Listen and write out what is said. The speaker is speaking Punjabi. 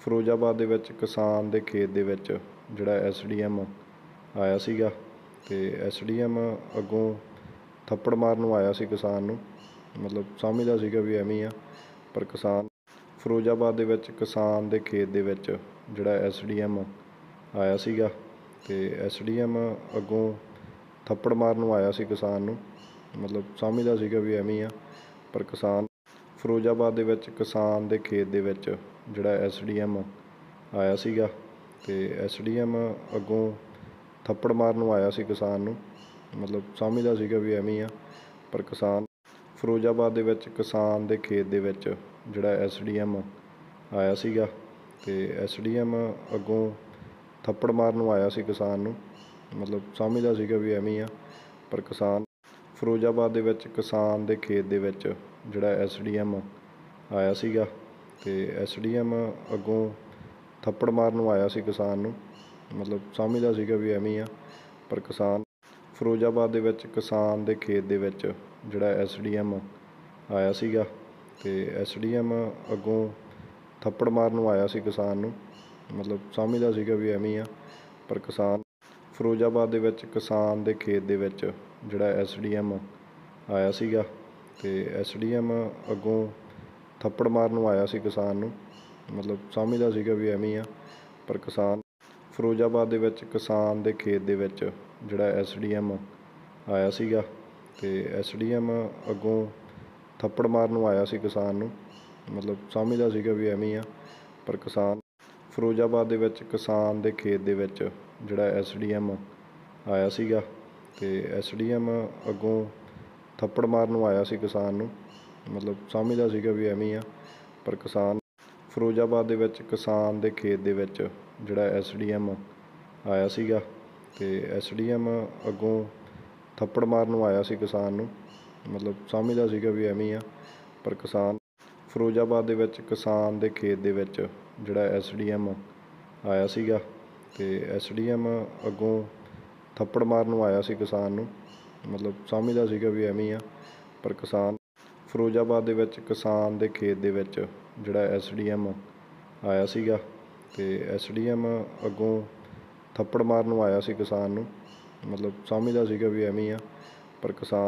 ਫਿਰੋਜ਼ਾਬਾਦ ਦੇ ਵਿੱਚ, ਕਿਸਾਨ ਦੇ ਖੇਤ ਦੇ ਵਿੱਚ ਜਿਹੜਾ ਐਸਡੀਐਮ ਆਇਆ ਸੀਗਾ ਤੇ ਐਸਡੀਐਮ ਅੱਗੋਂ ਥੱਪੜ ਮਾਰਨ ਨੂੰ ਆਇਆ ਸੀ ਕਿਸਾਨ ਨੂੰ। ਮਤਲਬ ਸਮਝਦਾ ਸੀਗਾ ਵੀ ਐਵੇਂ ਹੀ ਆ, ਪਰ ਕਿਸਾਨ ਫਿਰੋਜ਼ਾਬਾਦ ਦੇ ਵਿੱਚ, ਕਿਸਾਨ ਦੇ ਖੇਤ ਦੇ ਵਿੱਚ ਜਿਹੜਾ ਐਸਡੀਐਮ ਆਇਆ ਸੀਗਾ ਤੇ ਐਸਡੀਐਮ ਅੱਗੋਂ ਥੱਪੜ ਮਾਰਨ ਨੂੰ ਆਇਆ ਸੀ ਕਿਸਾਨ ਨੂੰ। ਮਤਲਬ ਸਮਝਦਾ ਸੀਗਾ ਵੀ ਐਵੇਂ ਆ, ਪਰ ਕਿਸਾਨ ਫਿਰੋਜ਼ਾਬਾਦ ਦੇ ਵਿੱਚ, ਕਿਸਾਨ ਦੇ ਖੇਤ ਦੇ ਵਿੱਚ ਜਿਹੜਾ ਐਸਡੀਐਮ ਆਇਆ ਸੀਗਾ ਤੇ ਐਸਡੀਐਮ ਅੱਗੋਂ ਥੱਪੜ ਮਾਰਨ ਨੂੰ ਆਇਆ ਸੀ ਕਿਸਾਨ ਨੂੰ। ਮਤਲਬ ਸਮਝਦਾ ਸੀਗਾ ਵੀ ਐਵੇਂ ਆ, ਪਰ ਕਿਸਾਨ ਫਿਰੋਜ਼ਾਬਾਦ ਦੇ ਵਿੱਚ, ਕਿਸਾਨ ਦੇ ਖੇਤ ਦੇ ਵਿੱਚ ਜਿਹੜਾ ਐਸਡੀਐਮ ਆਇਆ ਸੀਗਾ ਤੇ ਐਸਡੀਐਮ ਅੱਗੋਂ ਥੱਪੜ ਮਾਰਨ ਨੂੰ ਆਇਆ ਸੀ ਕਿਸਾਨ ਨੂੰ। ਮਤਲਬ ਸਮਝਦਾ ਸੀਗਾ ਵੀ ਐਵੇਂ ਆ, ਪਰ ਕਿਸਾਨ ਫਿਰੋਜ਼ਾਬਾਦ ਦੇ ਵਿੱਚ, ਕਿਸਾਨ ਦੇ ਖੇਤ ਦੇ ਵਿੱਚ ਜਿਹੜਾ ਐਸਡੀਐਮ ਆਇਆ ਸੀਗਾ ਤੇ ਐਸਡੀਐਮ ਅੱਗੋਂ ਥੱਪੜ ਮਾਰਨ ਨੂੰ ਆਇਆ ਸੀ ਕਿਸਾਨ ਨੂੰ। ਮਤਲਬ ਸਮਝਦਾ ਸੀਗਾ ਵੀ ਐਵੇਂ ਆ, ਪਰ ਕਿਸਾਨ ਫਿਰੋਜ਼ਾਬਾਦ ਦੇ ਵਿੱਚ, ਕਿਸਾਨ ਦੇ ਖੇਤ ਦੇ ਵਿੱਚ ਜਿਹੜਾ ਐਸਡੀਐਮ ਆਇਆ ਸੀਗਾ ਤੇ ਐਸਡੀਐਮ ਅੱਗੋਂ ਥੱਪੜ ਮਾਰਨ ਨੂੰ ਆਇਆ ਸੀ ਕਿਸਾਨ ਨੂੰ। ਮਤਲਬ ਸਮਝਦਾ ਸੀਗਾ ਵੀ ਐਵੇਂ ਆ, ਪਰ ਕਿਸਾਨ ਫਿਰੋਜ਼ਾਬਾਦ ਦੇ ਵਿੱਚ, ਕਿਸਾਨ ਦੇ ਖੇਤ ਦੇ ਵਿੱਚ ਜਿਹੜਾ ਐਸਡੀਐਮ ਆਇਆ ਸੀਗਾ ਤੇ ਐਸਡੀਐਮ ਅੱਗੋਂ ਥੱਪੜ ਮਾਰਨ ਨੂੰ ਆਇਆ ਸੀ ਕਿਸਾਨ ਨੂੰ। ਮਤਲਬ ਸਮਝਦਾ ਸੀਗਾ ਵੀ ਐਵੇਂ ਹੀ ਆ, ਪਰ ਕਿਸਾਨ ਫਿਰੋਜ਼ਾਬਾਦ ਦੇ ਵਿੱਚ, ਕਿਸਾਨ ਦੇ ਖੇਤ ਦੇ ਵਿੱਚ ਜਿਹੜਾ ਐਸਡੀਐਮ ਆਇਆ ਸੀਗਾ ਤੇ ਐਸਡੀਐਮ ਅੱਗੋਂ ਥੱਪੜ ਮਾਰਨ ਨੂੰ ਆਇਆ ਸੀ ਕਿਸਾਨ ਨੂੰ। ਮਤਲਬ ਸਮਝਦਾ ਸੀਗਾ ਵੀ ਐਵੇਂ ਹੀ ਆ, ਪਰ ਕਿਸਾਨ ਫਿਰੋਜ਼ਾਬਾਦ ਦੇ ਵਿੱਚ, ਕਿਸਾਨ ਦੇ ਖੇਤ ਦੇ ਵਿੱਚ ਜਿਹੜਾ ਐਸਡੀਐਮ ਆਇਆ ਸੀਗਾ ਤੇ ਐਸਡੀਐਮ ਅੱਗੋਂ ਥੱਪੜ ਮਾਰਨ ਨੂੰ ਆਇਆ ਸੀ ਕਿਸਾਨ ਨੂੰ। ਮਤਲਬ ਸਮਝਦਾ ਸੀਗਾ ਵੀ ਐਵੇਂ ਆ, ਪਰ ਕਿਸਾਨ ਫਿਰੋਜ਼ਾਬਾਦ ਦੇ ਵਿੱਚ, ਕਿਸਾਨ ਦੇ ਖੇਤ ਦੇ ਵਿੱਚ ਜਿਹੜਾ ਐਸਡੀਐਮ ਆਇਆ ਸੀਗਾ ਤੇ ਐਸਡੀਐਮ ਅੱਗੋਂ ਥੱਪੜ ਮਾਰਨ ਨੂੰ ਆਇਆ ਸੀ ਕਿਸਾਨ ਨੂੰ। ਮਤਲਬ ਸਮਝਦਾ ਸੀਗਾ ਵੀ ਐਵੇਂ ਆ, ਪਰ ਕਿਸਾਨ ਫਿਰੋਜ਼ਾਬਾਦ ਦੇ ਵਿੱਚ, ਕਿਸਾਨ ਦੇ ਖੇਤ ਦੇ ਵਿੱਚ ਜਿਹੜਾ ਐਸਡੀਐਮ ਆਇਆ ਸੀਗਾ ਤੇ ਐਸਡੀਐਮ ਅੱਗੋਂ ਥੱਪੜ ਮਾਰਨ ਨੂੰ ਆਇਆ ਸੀ ਕਿਸਾਨ ਨੂੰ। ਮਤਲਬ ਸਮਝਦਾ ਸੀਗਾ ਵੀ ਐਵੇਂ ਹੀ ਆ, ਪਰ ਕਿਸਾਨ ਫਿਰੋਜ਼ਾਬਾਦ ਦੇ ਵਿੱਚ, ਕਿਸਾਨ ਦੇ ਖੇਤ ਦੇ ਵਿੱਚ ਜਿਹੜਾ ਐਸਡੀਐਮ ਆਇਆ ਸੀਗਾ ਤੇ ਐਸਡੀਐਮ ਅੱਗੋਂ ਥੱਪੜ ਮਾਰਨ ਨੂੰ ਆਇਆ ਸੀ ਕਿਸਾਨ ਨੂੰ। ਮਤਲਬ ਸਮਝਦਾ ਸੀਗਾ ਵੀ ਐਵੇਂ ਹੀ ਆ, ਪਰ ਕਿਸਾਨ